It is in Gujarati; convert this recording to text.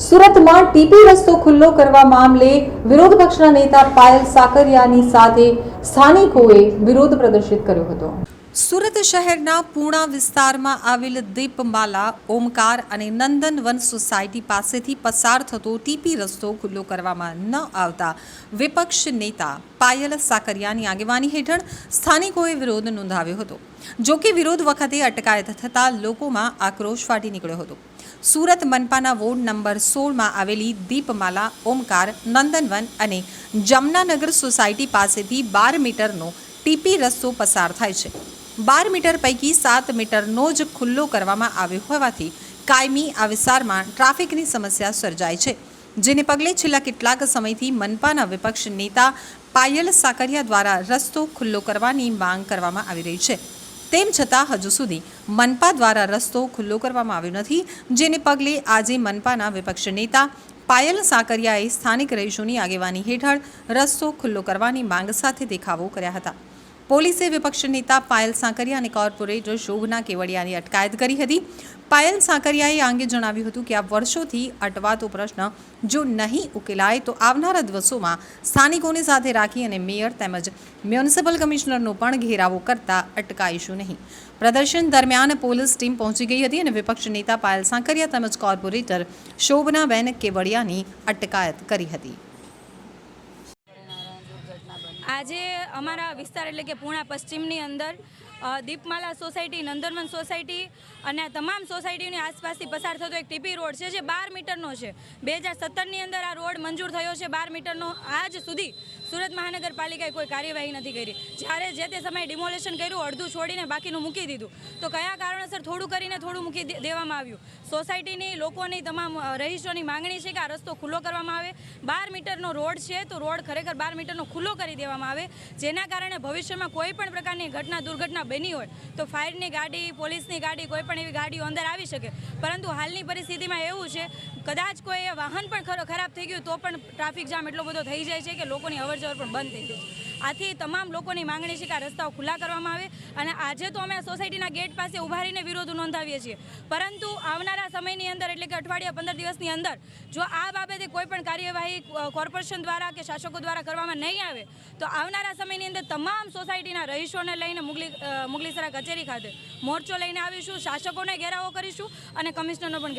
સુરતમાં ટીપી રસ્તો ખુલ્લો કરવા મામલે વિરોધ પક્ષના નેતા પાયલ સાકરિયાની સાથે સ્થાનિકોએ વિરોધ પ્રદર્શિત કર્યો હતો. સુરત શહેરના પૂણા વિસ્તારમાં આવેલ દીપમાલા, ઓમકાર અને નંદનવન સોસાયટી પાસેથી પસાર થતો ટીપી રસ્તો ખુલ્લો કરવામાં ન આવતા વિપક્ષ નેતા પાયલ સાકરિયાની આગેવાની હેઠળ સ્થાનિકોએ વિરોધ નોંધાવ્યો હતો. જોકે વિરોધ વખતે અટકાયત થતાં લોકોમાં આક્રોશ ફાટી નીકળ્યો હતો. સુરત મનપાના વોર્ડ નંબર સોળમાં આવેલી દીપમાલા, ઓમકાર નંદનવન અને જમનાનગર સોસાયટી પાસેથી બાર મીટરનો ટીપી રસ્તો પસાર થાય છે. બાર મીટર પૈકી સાત મીટરનો જ ખુલ્લો કરવામાં આવ્યો હોવાથી કાયમી આ વિસ્તારમાં ટ્રાફિકની સમસ્યા સર્જાય છે, જેને પગલે છેલ્લા કેટલાક સમયથી મનપાના વિપક્ષ નેતા પાયલ સાકરિયા દ્વારા રસ્તો ખુલ્લો કરવાની માંગ કરવામાં આવી રહી છે. તેમ છતાં હજુ સુધી મનપા દ્વારા રસ્તો ખુલ્લો કરવામાં આવ્યો નથી, જેને પગલે આજે મનપાના વિપક્ષ નેતા પાયલ સાકરિયાએ સ્થાનિક રહીશોની આગેવાની હેઠળ રસ્તો ખુલ્લો કરવાની માંગ સાથે દેખાવો કર્યા હતા. પોલીસે વિપક્ષ નેતા પાયલ સાંકરિયા અને કોર્પોરેટર શોભના કેવડિયાની અટકાયત કરી હતી. પાયલ સાંકરિયાએ આ અંગે જણાવ્યું હતું કે આ વર્ષોથી અટવાતો પ્રશ્ન જો નહીં ઉકેલાય તો આવનારા દિવસોમાં સ્થાનિકોને સાથે રાખી અને મેયર તેમજ મ્યુનિસિપલ કમિશનરનો પણ ઘેરાવો કરતા અટકાઈશું નહીં. પ્રદર્શન દરમિયાન પોલીસ ટીમ પહોંચી ગઈ હતી અને વિપક્ષ નેતા પાયલ સાંકરિયા તેમજ કોર્પોરેટર શોભનાબેન કેવડિયાની અટકાયત કરી હતી. આજે અમારા વિસ્તાર એટલે કે પૂણા પશ્ચિમની અંદર દીપમાલા સોસાયટી, નંદનવન સોસાયટી અને તમામ સોસાયટીની આસપાસથી પસાર થતો એક ટીપી રોડ છે જે બાર મીટરનો છે. બે હજાર સત્તરની અંદર આ રોડ મંજૂર થયો છે બાર મીટરનો. આજ સુધી સુરત મહાનગરપાલિકાએ કોઈ કાર્યવાહી નથી કરી. જ્યારે જે તે સમયે ડિમોલેશન કર્યું, અડધું છોડીને બાકીનું મૂકી દીધું. તો કયા કારણોસર થોડું કરીને થોડું મૂકી દેવામાં આવ્યું? સોસાયટીની, લોકોની તમામ રહીશોની માંગણી છે કે આ રસ્તો ખુલ્લો કરવામાં આવે. બાર મીટરનો રોડ છે, તો રોડ ખરેખર બાર મીટરનો ખુલ્લો કરી દેવામાં આવે. જેના કારણે ભવિષ્યમાં કોઈ પણ પ્રકારની ઘટના, દુર્ઘટના બની હોય, તો ફાયરની ગાડી, પોલીસની ગાડી, કોઈ પણ એવી ગાડીઓ અંદર આવી શકે. પરંતુ હાલની પરિસ્થિતિમાં એવું છે કદાચ કોઈ વાહન પણ ખરો ખરાબ થઈ ગયું તો પણ ટ્રાફિક જામ એટલો બધો થઈ જાય છે કે લોકોની અવરજવર પણ બંધ થઈ ગઈ છે. આથી તમામ લોકોની માંગણી છે કે આ રસ્તાઓ ખુલ્લા કરવામાં આવે અને આજે તો અમે સોસાયટીના ગેટ પાસે ઊભા રહીને વિરોધ નોંધાવીએ છીએ. પરંતુ આવનારા સમયની અંદર એટલે કે અઠવાડિયા પંદર દિવસની અંદર જો આ બાબતે કોઈ પણ કાર્યવાહી કોર્પોરેશન દ્વારા કે શાસકો દ્વારા કરવામાં નહીં આવે તો આવનારા સમયની અંદર તમામ સોસાયટીના રહીશોને લઈને મુગલી મુગલીસરા કચેરી ખાતે મોરચો લઈને આવીશું, શાસકોને ઘેરાવો કરીશું અને કમિશનરનો પણ